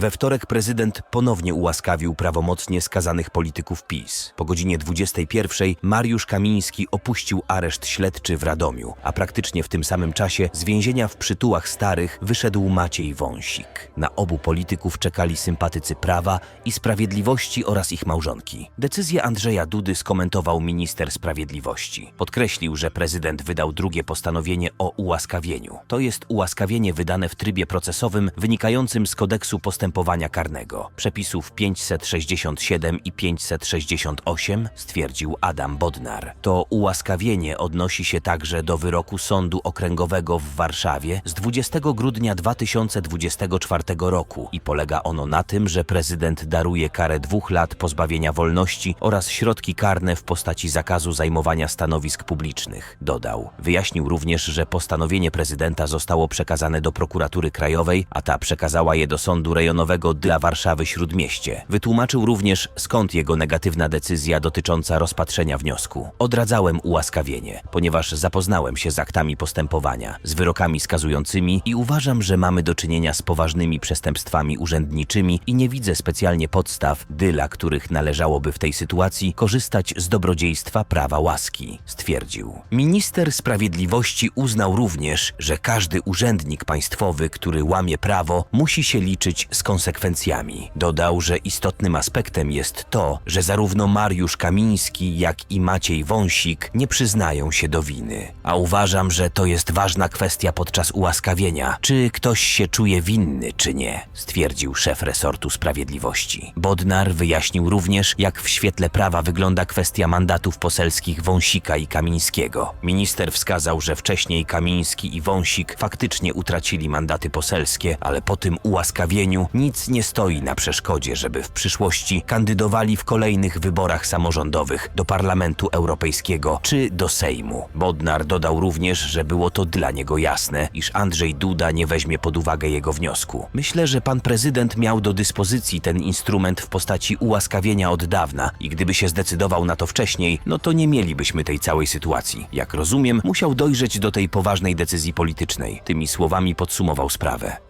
We wtorek prezydent ponownie ułaskawił prawomocnie skazanych polityków PiS. Po godzinie 21 Mariusz Kamiński opuścił areszt śledczy w Radomiu, a praktycznie w tym samym czasie z więzienia w przytułach starych wyszedł Maciej Wąsik. Na obu polityków czekali sympatycy prawa i sprawiedliwości oraz ich małżonki. Decyzję Andrzeja Dudy skomentował minister sprawiedliwości. Podkreślił, że prezydent wydał drugie postanowienie o ułaskawieniu. To jest ułaskawienie wydane w trybie procesowym wynikającym z kodeksu postępowania karnego. Przepisów 567 i 568 stwierdził Adam Bodnar. To ułaskawienie odnosi się także do wyroku Sądu Okręgowego w Warszawie z 20 grudnia 2024 roku i polega ono na tym, że prezydent daruje karę dwóch lat pozbawienia wolności oraz środki karne w postaci zakazu zajmowania stanowisk publicznych, dodał. Wyjaśnił również, że postanowienie prezydenta zostało przekazane do prokuratury krajowej, a ta przekazała je do sądu rejonowego dla Warszawy Śródmieście. Wytłumaczył również, skąd jego negatywna decyzja dotycząca rozpatrzenia wniosku. Odradzałem ułaskawienie, ponieważ zapoznałem się z aktami postępowania, z wyrokami skazującymi i uważam, że mamy do czynienia z poważnymi przestępstwami urzędniczymi i nie widzę specjalnie podstaw, dla których należałoby w tej sytuacji korzystać z dobrodziejstwa prawa łaski, stwierdził. Minister Sprawiedliwości uznał również, że każdy urzędnik państwowy, który łamie prawo, musi się liczyć z konsekwencjami. Dodał, że istotnym aspektem jest to, że zarówno Mariusz Kamiński, jak i Maciej Wąsik nie przyznają się do winy. A uważam, że to jest ważna kwestia podczas ułaskawienia, czy ktoś się czuje winny, czy nie, stwierdził szef resortu sprawiedliwości. Bodnar wyjaśnił również, jak w świetle prawa wygląda kwestia mandatów poselskich Wąsika i Kamińskiego. Minister wskazał, że wcześniej Kamiński i Wąsik faktycznie utracili mandaty poselskie, ale po tym ułaskawieniu nic nie stoi na przeszkodzie, żeby w przyszłości kandydowali w kolejnych wyborach samorządowych do Parlamentu Europejskiego czy do Sejmu. Bodnar dodał również, że było to dla niego jasne, iż Andrzej Duda nie weźmie pod uwagę jego wniosku. Myślę, że pan prezydent miał do dyspozycji ten instrument w postaci ułaskawienia od dawna i gdyby się zdecydował na to wcześniej, no to nie mielibyśmy tej całej sytuacji. Jak rozumiem, musiał dojrzeć do tej poważnej decyzji politycznej. Tymi słowami podsumował sprawę.